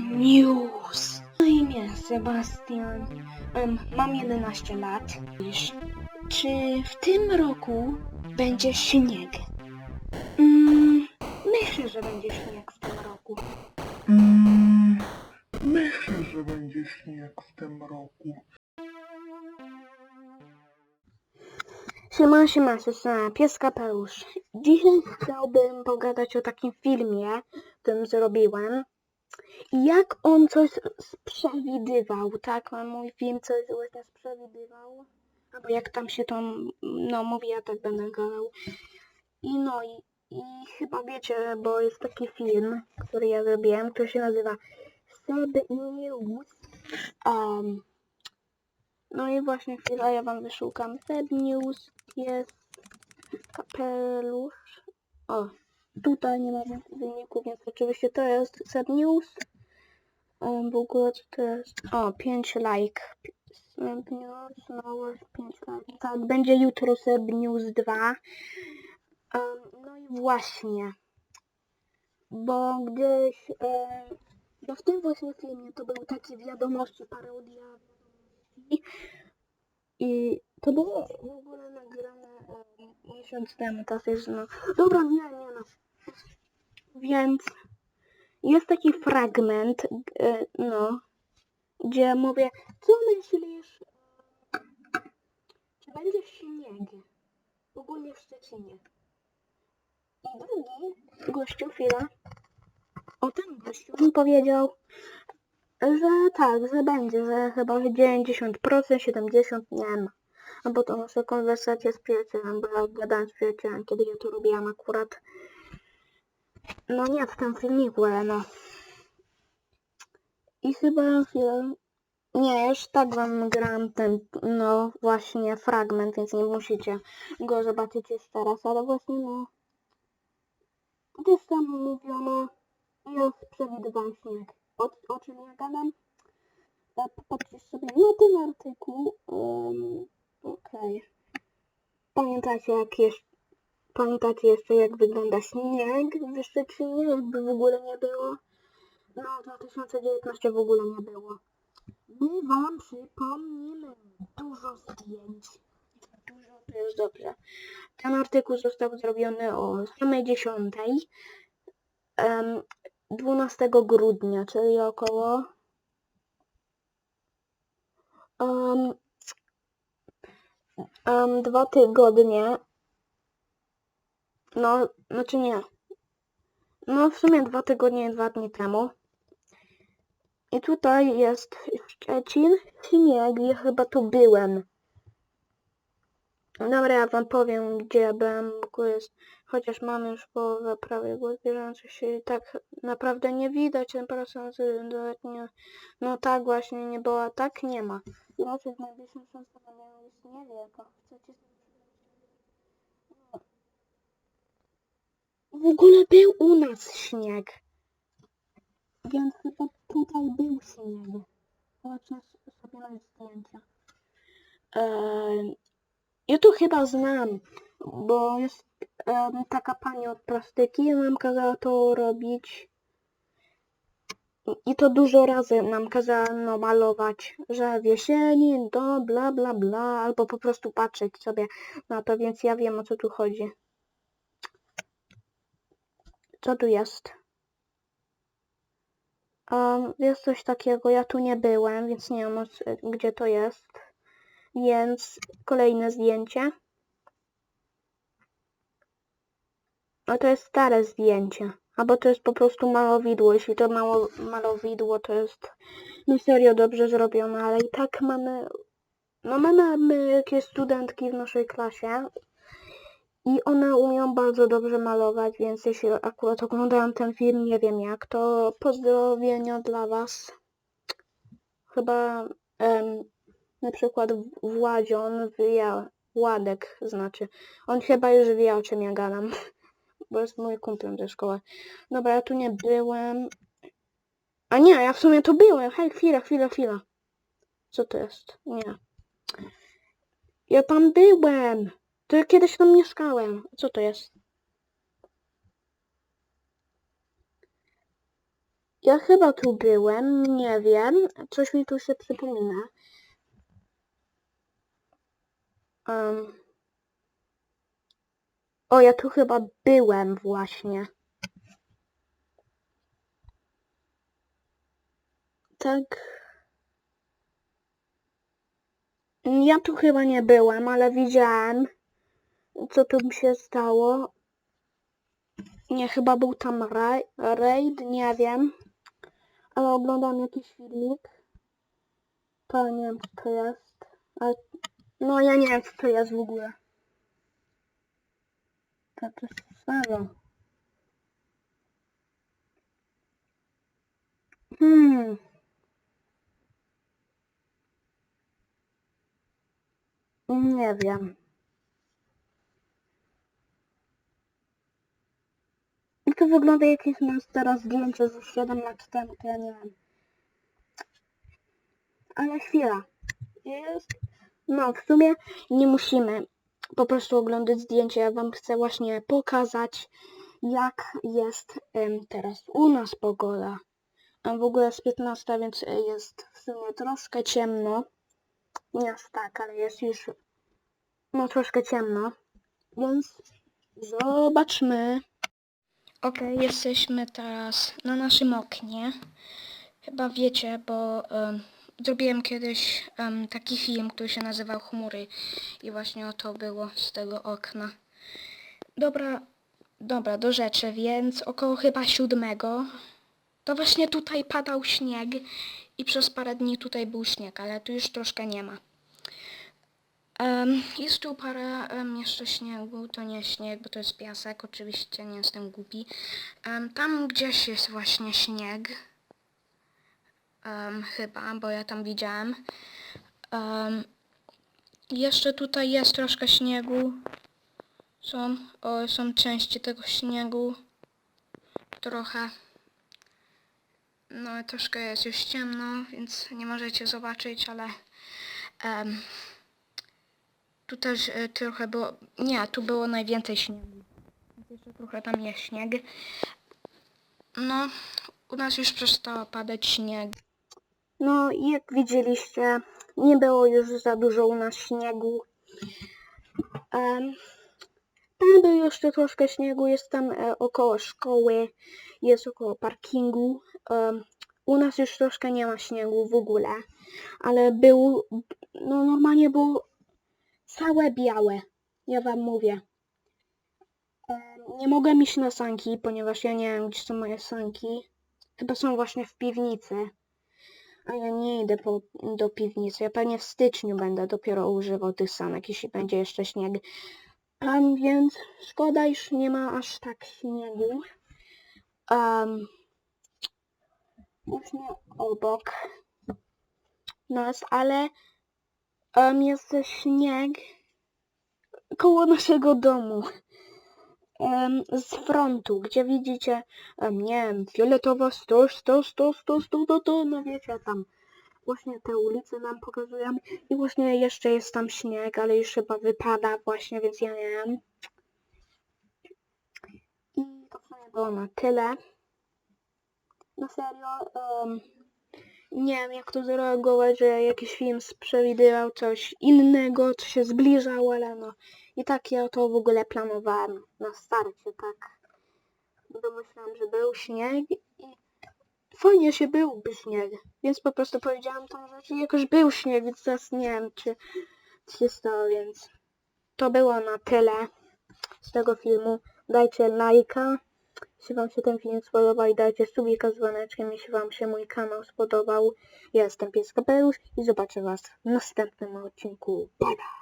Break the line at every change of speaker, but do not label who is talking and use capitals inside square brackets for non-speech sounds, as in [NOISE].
News. Na imię Sebastian. Em, mam 11 lat. Czy w tym roku będzie śnieg? Mm, myślę, że będzie śnieg w tym roku.
Mm, myślę, że będzie śnieg w tym roku.
Siema, siema, siema, pies kapelusz. Dzisiaj chciałbym pogadać o takim filmie, którym zrobiłem. Jak on coś przewidywał, tak? On mój film coś właśnie przewidywał. Albo jak tam się to, no mówi, ja tak będę gadał. I no i, i chyba wiecie, bo jest taki film, który ja zrobiłem, który się nazywa Seb News. Um, no i właśnie chwilę, ja wam wyszukam. Seb News jest kapelusz. O, tutaj nie ma więcej wyników, więc oczywiście to jest Seb News. Um, w ogóle co to jest? O, 5 like. Seb News, no 5 like. Tak, będzie jutro Seb News 2. Um, no i właśnie. Bo gdzieś... E, no w tym właśnie filmie to były takie wiadomości, parodia wiadomości. I to było w ogóle nagrane e, miesiąc temu, to jest no. Dobra, nie, nie no. Więc jest taki fragment, e, no, gdzie mówię, co myślisz, e, czy będzie śnieg ogólnie w Szczecinie? I drugi gościu, chwila, o ten gościu mi powiedział, że tak, że będzie, że chyba 90%, 70% nie ma. Bo to nasze konwersacje z przyjacielem, bo ja gadałem z przyjacielem, kiedy ja to robiłam akurat. No nie w tym filmiku, ale no. I chyba chwilę... Nie, już tak wam gram ten, no właśnie fragment, więc nie musicie go zobaczyć jeszcze raz, ale właśnie no... Gdzieś tam mówiono, ja przewidywałam śnieg. O, o czym ja gadam? E, Popatrzcie sobie na ten artykuł. Um, Okej. Pamiętacie jak jeszcze... Pamiętacie jeszcze jak wygląda śnieg w Szczecinie? Jakby w ogóle nie było. No, 2019 w ogóle nie było. My wam przypomnimy dużo zdjęć. Dużo to jest dobrze. Ten artykuł został zrobiony o samej 10. em, 12 grudnia, czyli około um, um, dwa tygodnie. No, znaczy nie. No w sumie dwa tygodnie, dwa dni temu. I tutaj jest Szczecin, śnieg, ja chyba tu byłem. Dobra, ja wam powiem, gdzie byłem, bo jest, chociaż mam już połowę prawie głos bieżący się i tak naprawdę nie widać ten procent, nie, no tak właśnie nie było, a tak nie ma. Raczej w najbliższym czasie jak chcecie W ogóle był u nas śnieg. Więc chyba tutaj był śnieg. Zobaczmy sobie na zdjęcia. Eee, ja to chyba znam, bo jest em, taka pani od plastyki, nam kazała to robić. I to dużo razy nam kazała no, malować, że w jesieni, to bla bla bla, albo po prostu patrzeć sobie na to, więc ja wiem o co tu chodzi. Co tu jest? Um, jest coś takiego, ja tu nie byłem, więc nie wiem c- gdzie to jest. Więc kolejne zdjęcie. No to jest stare zdjęcie. Albo to jest po prostu malowidło. Jeśli to mało, malowidło to jest no serio dobrze zrobione, ale i tak mamy... No my mamy jakieś studentki w naszej klasie i one umieją bardzo dobrze malować, więc jeśli akurat oglądałam ten film, nie wiem jak, to pozdrowienia dla was. Chyba em, na przykład Władzion wyja, Władek znaczy. On chyba już wie o czym ja gadam, [LAUGHS] bo jest mój kumplem ze szkoły. Dobra, ja tu nie byłem. A nie, ja w sumie tu byłem. Hej, chwila, chwila, chwila. Co to jest? Nie. Ja tam byłem. To ja kiedyś tam mieszkałem. Co to jest? Ja chyba tu byłem, nie wiem. Coś mi tu się przypomina. Um. O, ja tu chyba byłem właśnie. Tak. Ja tu chyba nie byłem, ale widziałem, co tu się stało. Nie, chyba był tam raj, raid, nie wiem. Ale oglądam jakiś filmik. To nie wiem, co to jest. No, ja nie wiem, co to jest w ogóle. To to samo. Hmm. Nie wiem. To wygląda jakieś teraz zdjęcie z 7 lat temu, to ja nie wiem. Ale chwila. Jest. No, w sumie nie musimy po prostu oglądać zdjęcia. Ja wam chcę właśnie pokazać, jak jest teraz u nas pogoda. A w ogóle jest 15, więc jest w sumie troszkę ciemno. Nie aż tak, ale jest już no troszkę ciemno. Więc zobaczmy.
Okej, jesteśmy teraz na naszym oknie. Chyba wiecie, bo em, zrobiłem kiedyś em, taki film, który się nazywał Chmury i właśnie o to było z tego okna. Dobra, dobra, do rzeczy, więc około chyba siódmego to właśnie tutaj padał śnieg i przez parę dni tutaj był śnieg, ale tu już troszkę nie ma. Em, jest tu parę em, jeszcze śniegu, to nie śnieg, bo to jest piasek, oczywiście nie jestem głupi. Em, tam gdzieś jest właśnie śnieg. Em, chyba, bo ja tam widziałem. Em, jeszcze tutaj jest troszkę śniegu. Są, o, są części tego śniegu. Trochę. No troszkę jest już ciemno, więc nie możecie zobaczyć, ale em, tu też e, trochę było. Nie, tu było najwięcej śniegu. Jeszcze trochę tam jest śnieg. No, u nas już przestało padać śnieg.
No i jak widzieliście, nie było już za dużo u nas śniegu. Em, tam był jeszcze troszkę śniegu, jest tam e, około szkoły, jest około parkingu. Em, u nas już troszkę nie ma śniegu w ogóle, ale był, no normalnie było całe białe, ja wam mówię. Nie mogłem iść na sanki, ponieważ ja nie wiem, gdzie są moje sanki. Chyba są właśnie w piwnicy. A ja nie idę po, do piwnicy. Ja pewnie w styczniu będę dopiero używał tych sanek, jeśli będzie jeszcze śnieg. Um, więc szkoda, iż nie ma aż tak śniegu. Um, właśnie obok nas, ale um, jest śnieg koło naszego domu. Em, z frontu, gdzie widzicie, em, nie wiem, 100, 100, 100, 100, 100, to, to, no wiecie, tam właśnie te ulice nam pokazują i właśnie jeszcze jest tam śnieg, ale już chyba wypada właśnie, więc ja nie wiem. I to było na tyle. Na serio, em, nie wiem jak to zareagować, że jakiś film przewidywał coś innego, co się zbliżało, ale no i tak ja to w ogóle planowałem na starcie, tak. Domyślałem, że był śnieg i fajnie się byłby śnieg, więc po prostu powiedziałam tą rzecz i jakoś był śnieg, więc teraz nie wiem, czy się stało, więc to było na tyle z tego filmu. Dajcie lajka, jeśli wam się ten film spodobał i dajcie subika dzwoneczkiem, jeśli wam się mój kanał spodobał. Ja jestem Pies Kapelusz i zobaczę was w następnym odcinku. Bye bye!